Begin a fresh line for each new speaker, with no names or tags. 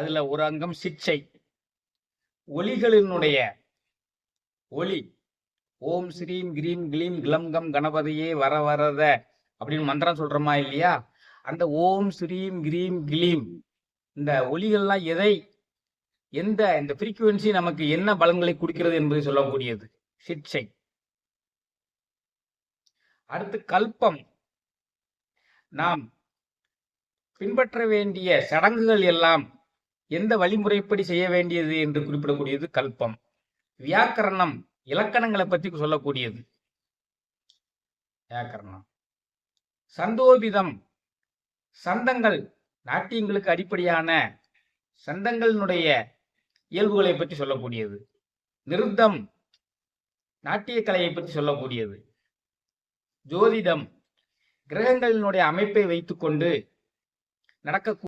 அதுல ஒரு அங்கம் சிச்சை. ஒலிகளினுடைய ஒலி. ஓம் ஸ்ரீம் கிரீம் கிளீம் கிளம்கம் கணபதியே வர வரத அப்படின்னு மந்திரம் சொல்றோமா இல்லையா? அந்த ஓம் ஸ்ரீம் கிரீம் கிளீம். இந்த ஒலிகள்லாம் எதை எந்த இந்த ஃப்ரீக்குவென்சி நமக்கு என்ன பலன்களை கொடுக்கிறது என்பதை சொல்லக்கூடியது. சிக்ஷை அடுத்து கல்பம். நாம் பின்பற்ற வேண்டிய சடங்குகள் எல்லாம் எந்த வழிமுறைப்படி செய்ய வேண்டியது என்று குறிப்பிடக்கூடியது கல்பம். வியாக்கரணம் இலக்கணங்களை பற்றி சொல்லக்கூடியது. வியாக்கரணம். சந்தோபிதம். சந்தங்கள் நாட்டியங்களுக்கு அடிப்படையான சந்தங்களினுடைய இயல்புகளை பற்றி சொல்லக்கூடியது. நிருத்தம் நாட்டிய கலையை பற்றி சொல்லக்கூடியது. ஜோதிடம் கிரகங்களினுடைய அமைப்பை வைத்துக்கொண்டு நடக்க